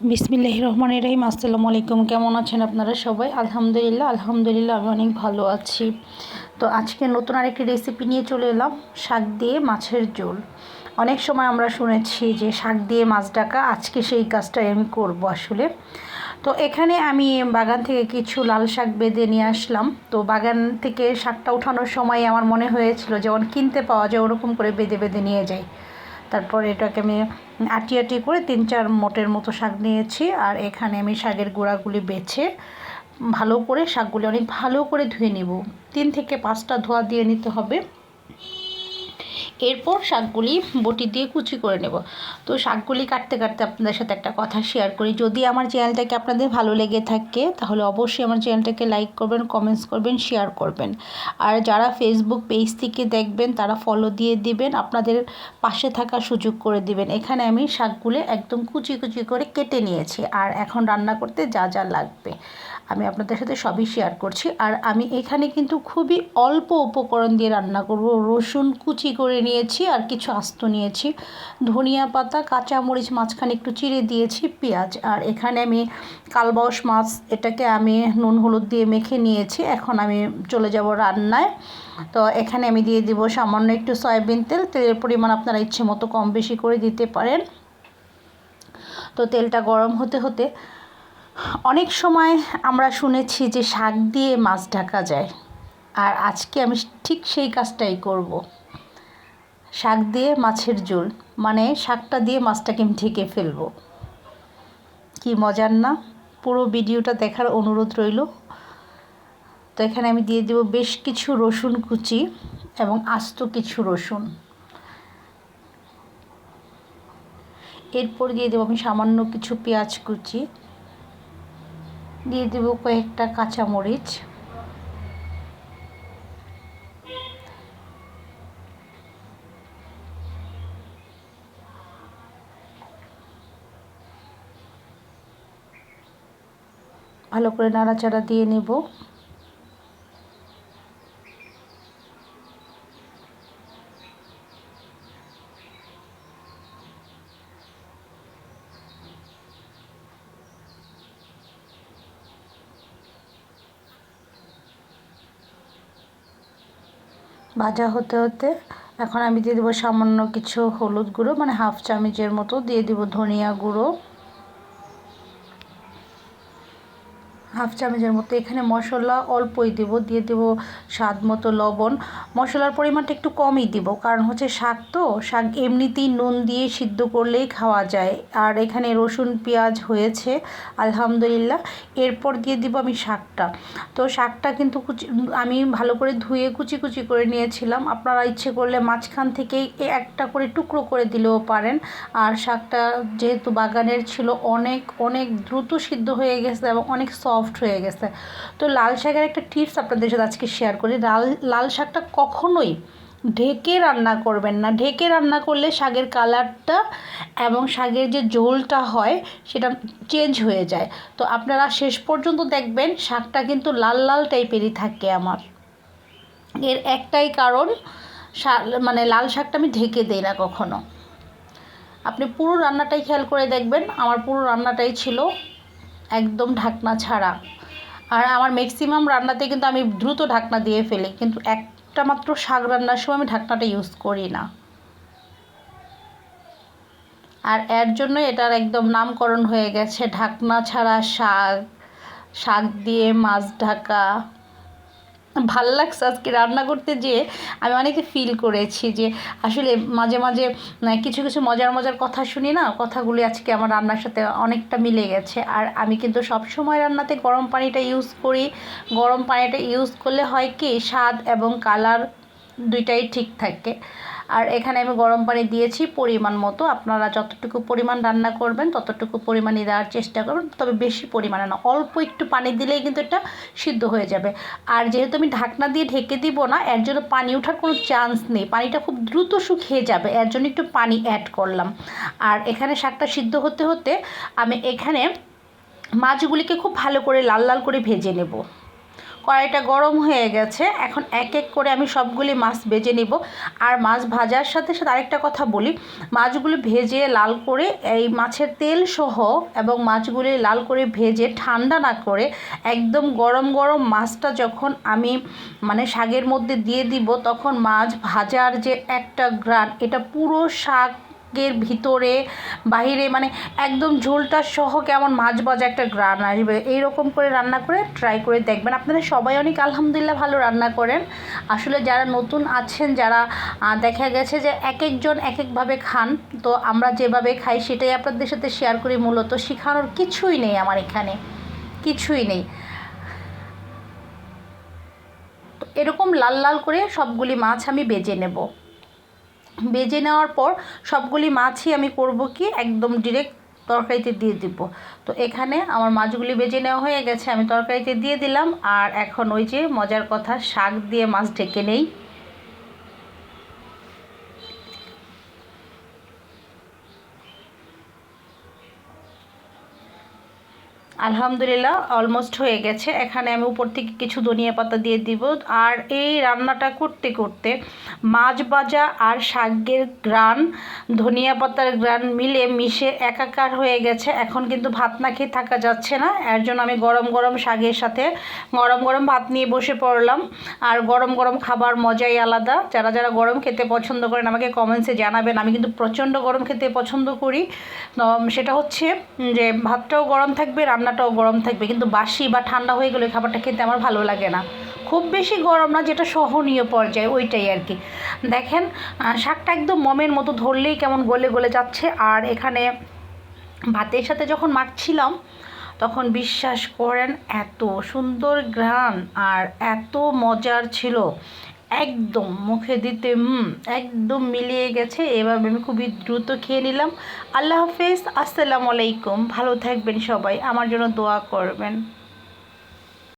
বিসমিল্লাহ রহমান রহিম, আসসালামু আলাইকুম। কেমন আছেন আপনারা সবাই? আলহামদুলিল্লাহ আলহামদুলিল্লাহ, আমি অনেক ভালো আছি। তো আজকে নতুন আরেকটি রেসিপি নিয়ে চলে এলাম, শাক দিয়ে মাছের ঝোল। অনেক সময় আমরা শুনেছি যে শাক দিয়ে মাছ ডাকা, আজকে সেই কাজটাই আমি করব আসলে। তো এখানে আমি বাগান থেকে কিছু লাল শাক বেঁধে নিয়ে আসলাম। তো বাগান থেকে শাকটা উঠানোর সময় আমার মনে হয়েছিল যেমন কিনতে পাওয়া যায়, ওরকম করে বেঁধে বেঁধে নিয়ে যাই। তারপর এটাকে আমি আটি আটি করে তিন চার মোটের মতো শাক নিয়েছি। আর এখানে আমি শাকের গোড়াগুলি বেছে ভালো করে শাকগুলি অনেক ভালো করে ধুয়ে নেব। তিন থেকে পাঁচটা ধোয়া দিয়ে নিতে হবে। এরপর শাকগুলি বটি দিয়ে কুচি করে নেব। তো শাকগুলি কাটতে কাটতে আপনাদের সাথে একটা কথা শেয়ার করি। যদি আমার চ্যানেলটাকে আপনাদের ভালো লেগে থাকে, তাহলে অবশ্যই আমার চ্যানেলটাকে লাইক করবেন কমেন্টস করবেন শেয়ার করবেন। আর যারা ফেসবুক পেজ থেকে দেখবেন, তারা ফলো দিয়ে দিবেন, আপনাদের পাশে থাকার সুযোগ করে দিবেন। এখানে আমি শাকগুলো একদম কুচি কুচি করে কেটে নিয়েছি। আর এখন রান্না করতে যা যা লাগবে। আমি আপনাদের সাথে সবই শেয়ার করছি। আর আমি এখানে কিন্তু খুবই অল্প উপকরণ দিয়ে রান্না করব। রসুন কুচি করে নিয়েছি আর কিছু আস্ত নিয়েছি। ধনিয়া পাতা, কাঁচামরিচ, মাঝখানে একটু চিড়ে দিয়েছি, পেঁয়াজ। আর এখানে আমি কালবাউস মাছ, এটাকে আমি নুন হলুদ দিয়ে মেখে নিয়েছি। এখন আমি চলে যাব রান্নায়। তো এখানে আমি দিয়ে দিব সামান্য একটু সয়াবিন তেল। তেলের পরিমাণ আপনারা ইচ্ছে মতো কম বেশি করে দিতে পারেন। তো তেলটা গরম হতে হতে অনেক সময় আমরা শুনেছি যে শাক দিয়ে মাছ ঢাকা যায়, আর আজকে আমি ঠিক সেই কাজটাই করব। শাক দিয়ে মাছের ঝোল মানে শাকটা দিয়ে মাছটাকে আমি ঢেকে ফেলব। কি মজার না? পুরো ভিডিওটা দেখার অনুরোধ রইল। তো এখানে আমি দিয়ে দেবো বেশ কিছু রসুন কুচি এবং আস্ত কিছু রসুন। এরপর দিয়ে দেবো আমি সামান্য কিছু পেঁয়াজ কুচি। দিয়ে দেবো কয়েকটা কাঁচামরিচ। ভালো করে নাড়াচাড়া দিয়ে নেব। ভাজা হতে হতে এখন আমি দিয়ে দেবো সামান্য কিছু হলুদ গুঁড়ো মানে হাফ চামচের মতো দিয়ে দেবো ধনিয়া গুঁড়ো। হাফ চামচের মতো। এখানে মশলা অল্পই দেব, দিয়ে দেব স্বাদ মতো লবণ। মশলার পরিমাণটা একটু কমই দিব, কারণ হচ্ছে শাক তো, শাক এমনিতেই নুন দিয়ে সিদ্ধ করলেই খাওয়া যায়। আর এখানে রসুন, পেঁয়াজ হয়েছে, আলহামদুলিল্লাহ। এরপর দিয়ে দিব আমি শাকটা। তো শাকটা কিন্তু কুচি, আমি ভালো করে ধুয়ে কুচি কুচি করে নিয়েছিলাম। আপনারা ইচ্ছে করলে মাঝখান থেকেই একটা করে টুকরো করে দিলেও পারেন। আর শাকটা যেহেতু বাগানের ছিল, অনেক অনেক দ্রুত সিদ্ধ হয়ে গেছে এবং অনেক সফট সফট হয়ে গেছে। তো লাল শাকের একটা টিপস আপনাদের সাথে আজকে শেয়ার করি। লাল লাল শাকটা কখনোই ঢেকে রান্না করবেন না। ঢেকে রান্না করলে শাকের কালারটা এবং শাকের যে ঝোলটা হয়, সেটা চেঞ্জ হয়ে যায়। তো আপনারা শেষ পর্যন্ত দেখবেন শাকটা কিন্তু লাল লাল টাইপেরই থাকে আমার। এর একটাই কারণ মানে লাল শাকটা আমি ঢেকে দিই না কখনো। আপনি পুরো রান্নাটাই খেয়াল করে দেখবেন। আমার পুরো রান্নাটাই ছিল একদম ঢাকনা ছাড়া। আর আমার ম্যাক্সিমাম রান্নাতে কিন্তু আমি দ্রুত ঢাকনা দিয়ে ফেলি, কিন্তু একটা মাত্র শাক রান্নার সময় আমি ঢাকনাটা ইউজ করি না। আর এর জন্য এটার একদম নামকরণ হয়ে গেছে, ঢাকনা ছাড়া শাক শাক দিয়ে মাছ ঢাকা। ভালো লাগছে আজকে রান্না করতে যেয়ে আমি অনেকে ফিল করেছি যে আসলে মাঝে মাঝে কিছু কিছু মজার মজার কথা শুনি না, কথাগুলি আজকে আমার রান্নার সাথে অনেকটা মিলে গেছে। আর আমি কিন্তু সব সময় রান্নাতে গরম পানিটা ইউজ করি। গরম পানিটা ইউজ করলে হয় কি, স্বাদ এবং কালার দুইটাই ঠিক থাকে। আর এখানে আমি গরম পানি দিয়েছি পরিমাণ মতো। আপনারা যতটুকু পরিমাণ রান্না করবেন, ততটুকু পরিমাণে দেওয়ার চেষ্টা করবেন। তবে বেশি পরিমাণে না, অল্প একটু পানি দিলেই কিন্তু এটা সিদ্ধ হয়ে যাবে। আর যেহেতু আমি ঢাকনা দিয়ে ঢেকে দিব না, এর জন্য পানি ওঠার কোনো চান্স নেই। পানিটা খুব দ্রুত শুকিয়ে যাবে, এর জন্য একটু পানি অ্যাড করলাম। আর এখানে শাকটা সিদ্ধ হতে হতে আমি এখানে মাছগুলিকে খুব ভালো করে লাল লাল করে ভেজে নেব। কড়াইটা গরম হয়ে গেছে। এখন এক এক করে আমি সবগুলি মাছ ভেজে নিব। আর মাছ ভাজার সাথে সাথে আরেকটা কথা বলি, মাছগুলি ভেজে লাল করে এই মাছের তেল সহ এবং মাছগুলি লাল করে ভেজে ঠান্ডা না করে একদম গরম গরম মাছটা যখন আমি মানে শাকের মধ্যে দিয়ে দিব, তখন মাছ ভাজার যে একটা গ্রান এটা পুরো শাক শাকের ভিতরে, বাহিরে মানে একদম ঝোলটা সহ কেমন মাছ ভাজা একটা গ্রান আসবে। এইরকম করে রান্না করে ট্রাই করে দেখবেন। আপনারা সবাই অনেক আলহামদুলিল্লাহ ভালো রান্না করেন। আসলে যারা নতুন আছেন, যারা দেখা গেছে যে এক একজন এক একভাবে খান, তো আমরা যেভাবে খাই সেটাই আপনাদের সাথে শেয়ার করি মূলত। শেখানোর কিছুই নেই আমার এখানে। কিছুই নেই। এরকম লাল লাল করে সবগুলি মাছ আমি বেজে নেব। বেজে নেওয়ার পর সবগুলি মাছই আমি করব কি, একদম ডিরেক্ট তরকারিতে দিয়ে দিব। তো এখানে আমার মাছগুলি বেজে নেওয়া হয়ে গেছে, আমি তরকারিতে দিয়ে দিলাম। আর এখন ওই যে মজার কথা, শাক দিয়ে মাছ ঢেকে নেই। আলহামদুলিল্লাহ অলমোস্ট হয়ে গেছে। এখানে আমি উপর থেকে কিছু ধনিয়া পাতা দিয়ে দিব। আর এই রান্নাটা করতে করতে মাছ ভাজা আর শাকের গ্রান ধনিয়া পাতার গ্রান মিলে মিশে একাকার হয়ে গেছে। এখন কিন্তু ভাত না খেয়ে থাকা যাচ্ছে না। এর জন্য আমি গরম গরম শাকের সাথে গরম গরম ভাত নিয়ে বসে পড়লাম। আর গরম গরম খাবার মজাই আলাদা। যারা যারা গরম খেতে পছন্দ করেন, আমাকে কমেন্টসে জানাবেন। আমি কিন্তু প্রচণ্ড গরম খেতে পছন্দ করি। সেটা হচ্ছে যে ভাতটাও গরম থাকবে রান্না রান্নাটাও গরম থাকবে, কিন্তু বাসি বা ঠান্ডা হয়ে গেলে খাবারটা খেতে আমার ভালো লাগে না। খুব বেশি গরম না, যেটা সহনীয় পর্যায়ে, ওইটাই আর কি। দেখেন শাকটা একদম মমের মতো ধরলেই কেমন গলে গলে যাচ্ছে। আর এখানে ভাতের সাথে যখন মাখছিলাম, তখন বিশ্বাস করেন এত সুন্দর ঘ্রাণ আর এত মজার ছিল। একদম মুখে দিতে একদম মিলিয়ে গেছে। এভাবে আমি খুবই দ্রুত খেয়ে নিলাম। আল্লাহ হাফেজ, আসসালামু আলাইকুম। ভালো থাকবেন সবাই। আমার জন্য দোয়া করবেন।